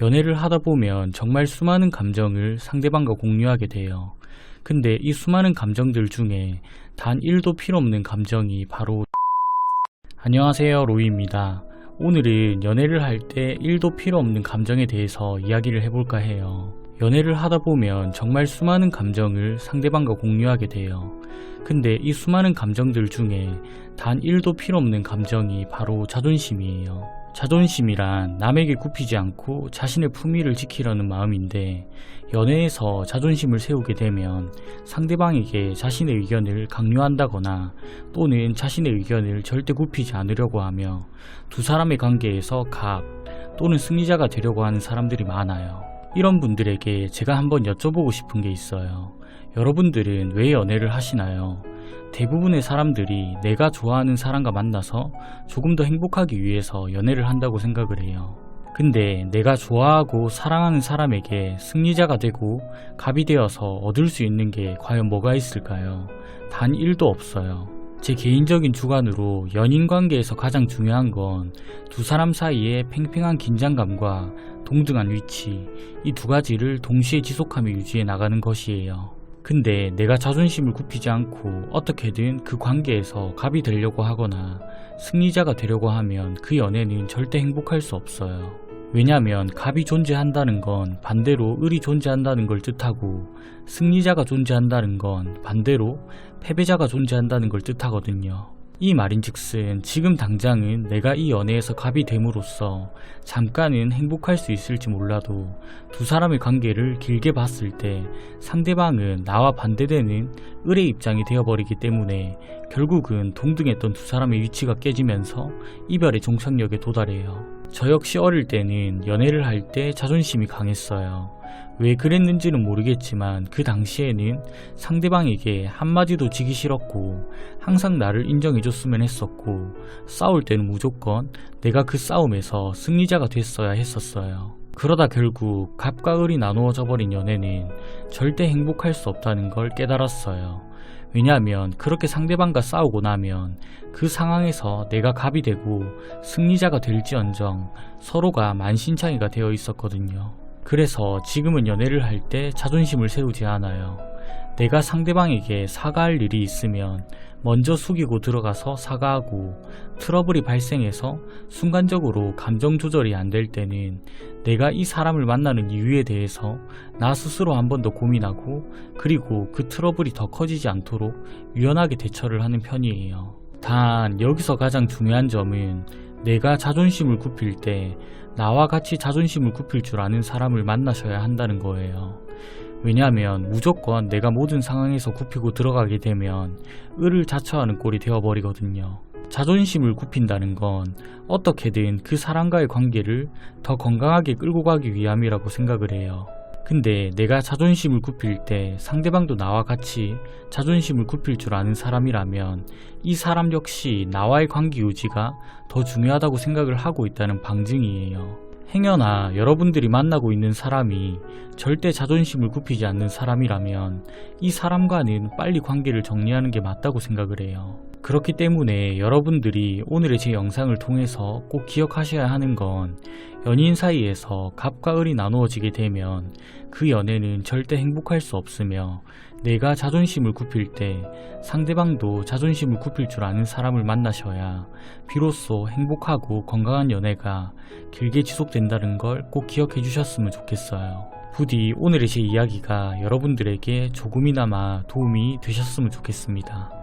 연애를 하다 보면 정말 수많은 감정을 상대방과 공유하게 돼요. 근데 이 수많은 감정들 중에 단 1도 필요 없는 감정이 바로 안녕하세요 로이입니다. 오늘은 연애를 할 때 1도 필요 없는 감정에 대해서 이야기를 해볼까 해요. 연애를 하다 보면 정말 수많은 감정을 상대방과 공유하게 돼요. 근데 이 수많은 감정들 중에 단 1도 필요 없는 감정이 바로 자존심이에요. 자존심이란 남에게 굽히지 않고 자신의 품위를 지키려는 마음인데 연애에서 자존심을 세우게 되면 상대방에게 자신의 의견을 강요한다거나 또는 자신의 의견을 절대 굽히지 않으려고 하며 두 사람의 관계에서 갑 또는 승리자가 되려고 하는 사람들이 많아요. 이런 분들에게 제가 한번 여쭤보고 싶은 게 있어요. 여러분들은 왜 연애를 하시나요? 대부분의 사람들이 내가 좋아하는 사람과 만나서 조금 더 행복하기 위해서 연애를 한다고 생각을 해요. 근데 내가 좋아하고 사랑하는 사람에게 승리자가 되고 갑이 되어서 얻을 수 있는 게 과연 뭐가 있을까요? 단 1도 없어요. 제 개인적인 주관으로 연인 관계에서 가장 중요한 건 두 사람 사이의 팽팽한 긴장감과 동등한 위치, 이 두 가지를 동시에 지속하며 유지해 나가는 것이에요. 근데 내가 자존심을 굽히지 않고 어떻게든 그 관계에서 갑이 되려고 하거나 승리자가 되려고 하면 그 연애는 절대 행복할 수 없어요. 왜냐면 갑이 존재한다는 건 반대로 을이 존재한다는 걸 뜻하고 승리자가 존재한다는 건 반대로 패배자가 존재한다는 걸 뜻하거든요. 이 말인즉슨 지금 당장은 내가 이 연애에서 갑이 됨으로써 잠깐은 행복할 수 있을지 몰라도 두 사람의 관계를 길게 봤을 때 상대방은 나와 반대되는 을의 입장이 되어버리기 때문에 결국은 동등했던 두 사람의 위치가 깨지면서 이별의 종착역에 도달해요. 저 역시 어릴 때는 연애를 할 때 자존심이 강했어요. 왜 그랬는지는 모르겠지만 그 당시에는 상대방에게 한마디도 지기 싫었고 항상 나를 인정해줬으면 했었고 싸울 때는 무조건 내가 그 싸움에서 승리자가 됐어야 했었어요. 그러다 결국 갑과 을이 나누어져 버린 연애는 절대 행복할 수 없다는 걸 깨달았어요. 왜냐하면 그렇게 상대방과 싸우고 나면 그 상황에서 내가 갑이 되고 승리자가 될지언정 서로가 만신창이가 되어 있었거든요. 그래서 지금은 연애를 할 때 자존심을 세우지 않아요. 내가 상대방에게 사과할 일이 있으면 먼저 숙이고 들어가서 사과하고 트러블이 발생해서 순간적으로 감정 조절이 안 될 때는 내가 이 사람을 만나는 이유에 대해서 나 스스로 한 번 더 고민하고 그리고 그 트러블이 더 커지지 않도록 유연하게 대처를 하는 편이에요. 단 여기서 가장 중요한 점은 내가 자존심을 굽힐 때 나와 같이 자존심을 굽힐 줄 아는 사람을 만나셔야 한다는 거예요. 왜냐하면 무조건 내가 모든 상황에서 굽히고 들어가게 되면 을을 자처하는 꼴이 되어버리거든요. 자존심을 굽힌다는 건 어떻게든 그 사람과의 관계를 더 건강하게 끌고 가기 위함이라고 생각을 해요. 근데 내가 자존심을 굽힐 때 상대방도 나와 같이 자존심을 굽힐 줄 아는 사람이라면 이 사람 역시 나와의 관계 유지가 더 중요하다고 생각을 하고 있다는 방증이에요. 행여나 여러분들이 만나고 있는 사람이 절대 자존심을 굽히지 않는 사람이라면 이 사람과는 빨리 관계를 정리하는 게 맞다고 생각을 해요. 그렇기 때문에 여러분들이 오늘의 제 영상을 통해서 꼭 기억하셔야 하는 건 연인 사이에서 갑과 을이 나누어지게 되면 그 연애는 절대 행복할 수 없으며 내가 자존심을 굽힐 때 상대방도 자존심을 굽힐 줄 아는 사람을 만나셔야 비로소 행복하고 건강한 연애가 길게 지속된다는 걸 꼭 기억해 주셨으면 좋겠어요. 부디 오늘의 제 이야기가 여러분들에게 조금이나마 도움이 되셨으면 좋겠습니다.